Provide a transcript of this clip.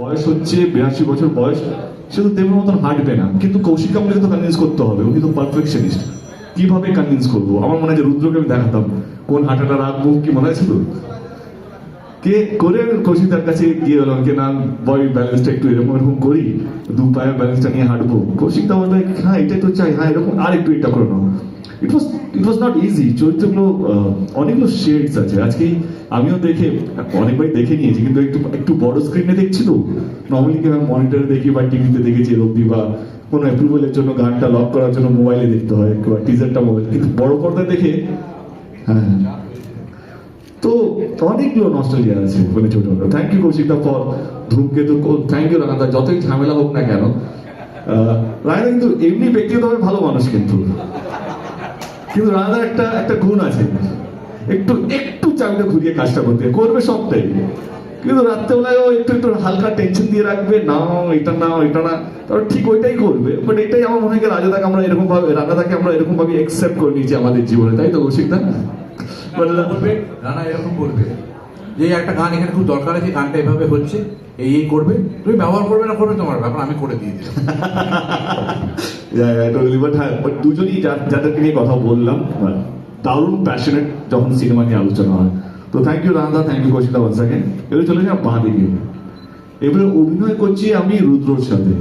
বয়স হচ্ছে বিরাশি বছর বয়স, সে তো তেমন মতন হাঁটবে না কিন্তু কৌশিক কামলিকে তো কনভিন্স করতে হবে, উনি তো পারফেকশনিস্ট কীভাবে কনভিন্স করব? আমার মনে হয় যে রুদ্রকে আমি দেখাতাম, কোন হাঁটাটা রাখব, কি মনে তো কে করে কৌশিকদার কাছে গিয়ে হলাম যে না বয় ব্যালেন্সটা একটু এরকম এরকম করি, দু পায়ের ব্যালেন্সটা নিয়ে হাঁটবো। কৌশিকদা বলবে হ্যাঁ এটাই তো চাই হ্যাঁ এরকম আর একটু এটা করে ইট ওয়াজ ইট ওয়াজ নট ইজি চরিত্রগুলো অনেকগুলো শেডস আছে। আজকে আমিও দেখে অনেকবার দেখে নিয়েছি, কিন্তু একটু একটু বড় স্ক্রিনে দেখছি তো। নর্মালি কি মনিটরে দেখি বা টিভিতে দেখেছি এরকম বা কোনো অ্যাপ্রুভালের জন্য গানটা লক করার জন্য মোবাইলে দেখতে হয় বা টিজারটা মোবাইল কিন্তু বড় পর্দায় দেখে হ্যাঁ। তো অনেকগুলো নস্টালজিয়া আছে মানে ছোট ছোট থ্যাংক ইউ কৌশিকদা ফর ধূমকেতু থ্যাংক ইউ রানাদা যতই ঝামেলা হোক না কেন। রায়দা কিন্তু এমনি ব্যক্তিগতভাবে ভালো মানুষ কিন্তু। কিন্তু রানাদার একটা একটা গুণ আছে। একটু একটু চালটা ঘুরিয়ে কাজটা করতে। করবে সবটাই। কিন্তু রাত্রেবেলায় একটু একটু হালকা টেনশন দিয়ে রাখবে না এটা না এটা না। তারপর ঠিক ওইটাই করবে। বাট এটাই আমার মনে হয় রাজাদাকে আমরা এরকম ভাবে রানাদাকে আমরা এরকম ভাবে একসেপ্ট করে নিয়েছি আমাদের জীবনে তাই তো কৌশিকদা রানা বলবে রানা এরকম বলবে যে একটা গান এখানে খুব দরকার আছে গানটা এভাবে হচ্ছে এই এই করবে। তুমি ব্যবহার করবে না করবে তোমার ব্যাপার আমি করে দিয়ে দিলাম। বাট হ্যাঁ দুজনই যাদেরকে নিয়ে কথা বললাম আহ, দারুণ প্যাশনেট যখন সিনেমা নিয়ে আলোচনা হয়। তো থ্যাংক ইউ রান্দা থ্যাংক ইউ কৌশিকদা ওয়ান সেকেন্ড এবার চলে যাও বাঁ দিকে। এবারে অভিনয় করছি আমি রুদ্রর সাথে।